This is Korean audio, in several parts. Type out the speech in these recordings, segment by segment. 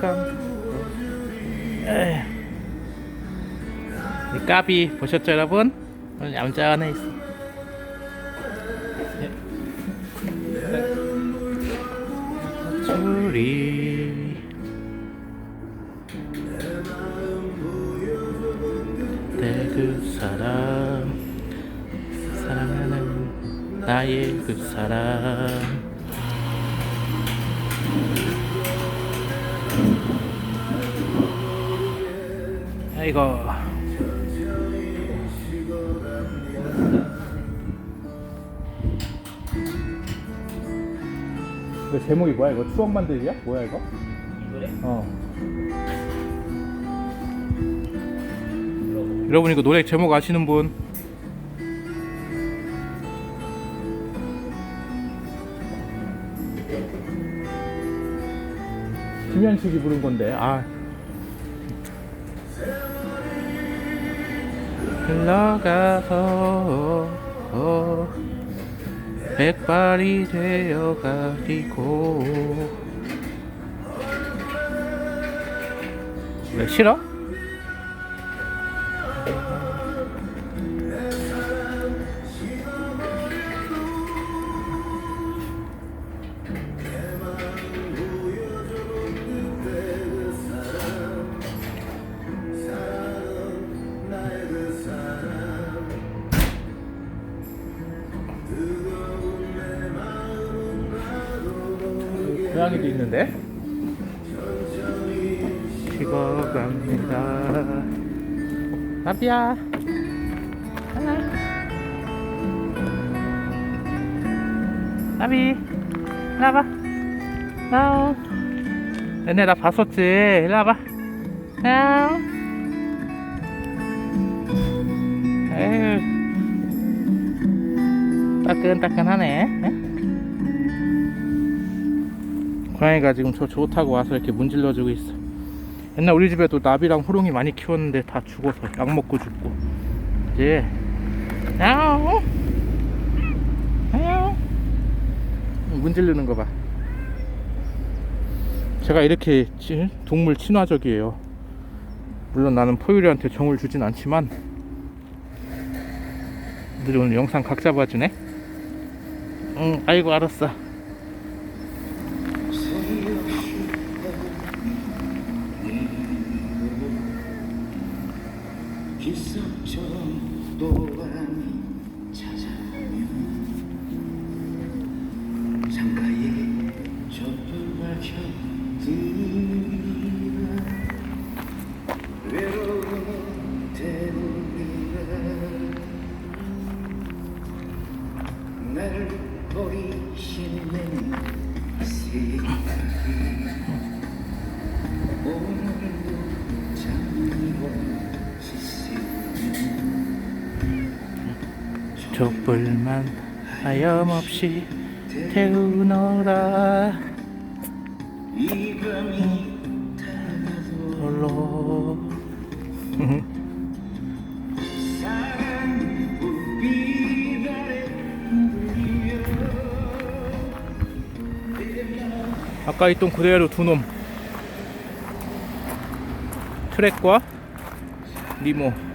시간. 에이. 이 까비 보셨죠 여러분? 오늘 얌전해 있어. 줄이. 내그 사람. 사랑하는 나의 그 사람 아이고 이거 제목이 뭐야 이거 추억 만들기야? 뭐야 이거? 어 여러분 이거 노래 제목 아시는 분? 김현식이 부른 건데 아 흘러가서 어, 백발이 되어가지고 왜 싫어? 고양이도 있는데? 식어갑니다. 나비야. 나비 나봐. 나 얘네 나 봤었지. 일로 와봐. 야 에휴. 따끈따끈하네. 응? 고양이가 지금 저 좋다고 와서 이렇게 문질러 주고 있어. 옛날 우리 집에도 나비랑 호롱이 많이 키웠는데 다 죽어서 약 먹고 죽고. 이제 야옹 야옹 문질르는 거 봐. 제가 이렇게 치- 동물 친화적이에요. 물론 나는 포유리한테 정을 주진 않지만 애들이 오늘 영상 각 잡아주네. 응, 아이고 알았어. 또바람이 찾아오면 창가에 촛불 밝혀 드리라. 외로운 대우리라. 나를 내 생각이 오늘도 촛불만 하염없이 태우너라. 홀로. 아까 있던 그대로 두 놈. 트랙과 리모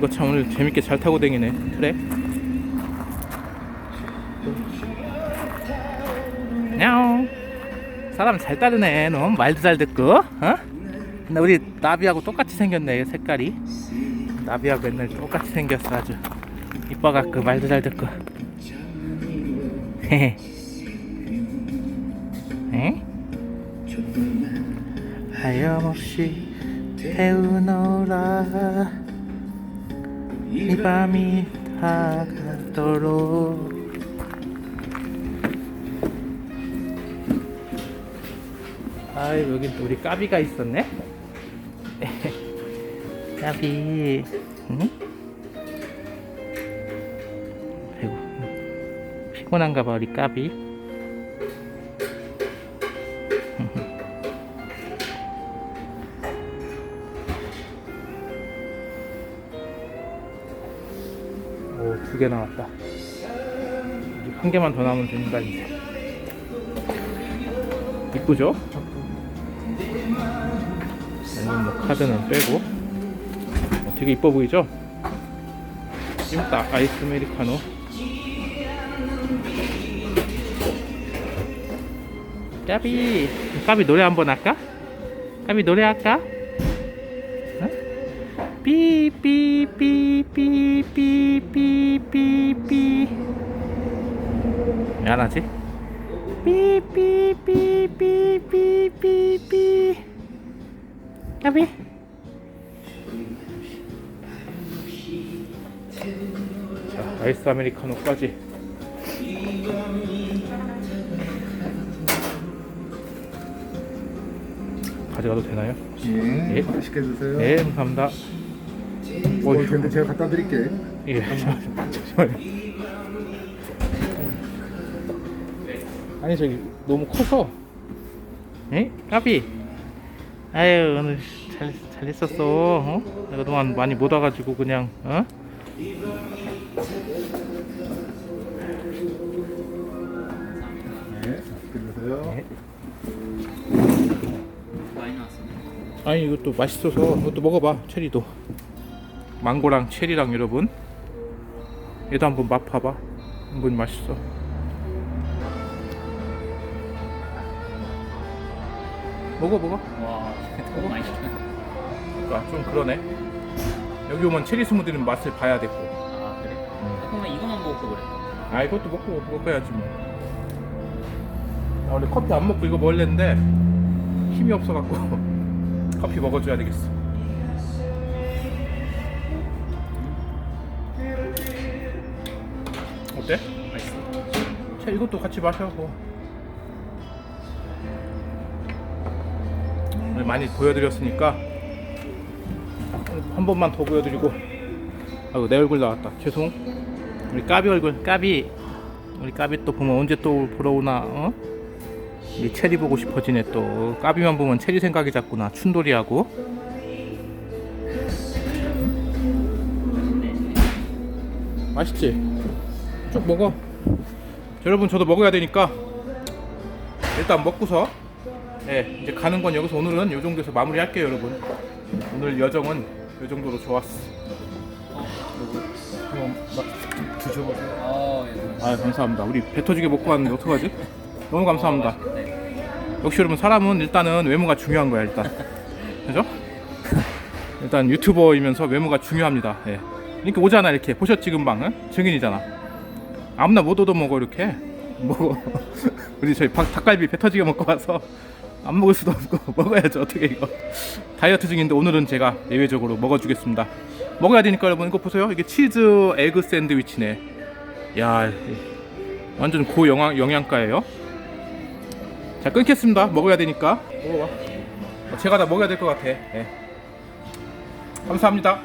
이거 참 오늘 재밌게 잘 타고 다니네. 트랙 냐옹. 사람 잘 따르네. 너 말도 잘 듣고 어? 근데 우리 나비하고 똑같이 생겼네 색깔이. 나비하고 옛날 똑같이 생겼어 아주. 이뻐갖고 말도 잘 듣고. 헤헤. 에? 하염없이 태우노라 이 밤이 다 가도록. 아이 여기 또 우리 까비가 있었네? 까비. 응? 아이고 피곤한가 봐 우리 까비 개 나왔다. 이제 한 개만 더 나오면 된다, 이제. 이쁘죠? 아니면 뭐 카드는 빼고 어, 되게 이뻐 보이죠? 찜닭 아이스 아메리카노 까비 까비 노래 한번 할까? 까비 노래 할까? 삐삐삐삐삐삐 안 하지? 삐삐삐삐삐삐삐 까비 자 아이스 아메리카노까지 가져가도 되나요? 예, 예. 맛있게 드세요. 네, 감사합니다. 어, 근데 제가 갖다 드릴게. 예 잠시만요. 아니 저기 너무 커서 에? 까비 아유 오늘 잘, 잘 했었어 어? 내가 그동안 많이 못 와가지고 그냥 어? 네, 드세요. 네. 아니 이것도 맛있어서 이것도 먹어봐 체리도 망고랑 체리랑 여러분. 얘도 한번 맛봐봐. 한번 맛있어. 먹어 먹어. 와, 너무 시켰네. 그러니까 좀 그러네. 여기 오면 체리 스무디는 맛을 봐야 되고. 아, 그래? 그러면 이거만 먹고 그래. 아 이것도 먹고 먹어야지 뭐. 나 원래 커피 안 먹고 이거 먹을랬는데 힘이 없어갖고 커피 먹어줘야 되겠어 어때? 맛있어. 자 이것도 같이 마셔고 많이 보여드렸으니까 한 번만 더 보여드리고 아이고 내 얼굴 나왔다 죄송 우리 까비 얼굴 까비 우리 까비 또 보면 언제 또 보러 오나 어? 우리 체리 보고 싶어지네 또 까비만 보면 체리 생각이 자꾸나 춘돌이하고 맛있지? 쭉 먹어 여러분 저도 먹어야 되니까 일단 먹고서 예 이제 가는 건 여기서 오늘은 요 정도에서 마무리 할게요 여러분 오늘 여정은 요 정도로 좋았어 한번 막 드셔보세요 어, 예. 아 감사합니다 우리 배 터지게 먹고 왔는데 어떡하지? 너무 감사합니다 네. 역시 여러분 사람은 일단은 외모가 중요한 거야 일단 그죠? 일단 유튜버이면서 외모가 중요합니다 예. 이렇게 오잖아 이렇게 보셨지 금방 응? 증인이잖아 아무나 못 얻어먹어 이렇게. 먹어 우리 저희 박- 닭갈비 배 터지게 먹고 와서 안 먹을 수도 없고 먹어야죠 어떻게 이거. 다이어트 중인데 오늘은 제가 예외적으로 먹어주겠습니다. 먹어야 되니까 여러분 이거 보세요. 이게 치즈 에그 샌드위치네. 야 완전 고영양 영양가예요. 자 끊겠습니다. 먹어야 되니까. 먹어봐. 제가 다 먹어야 될 것 같아. 예. 감사합니다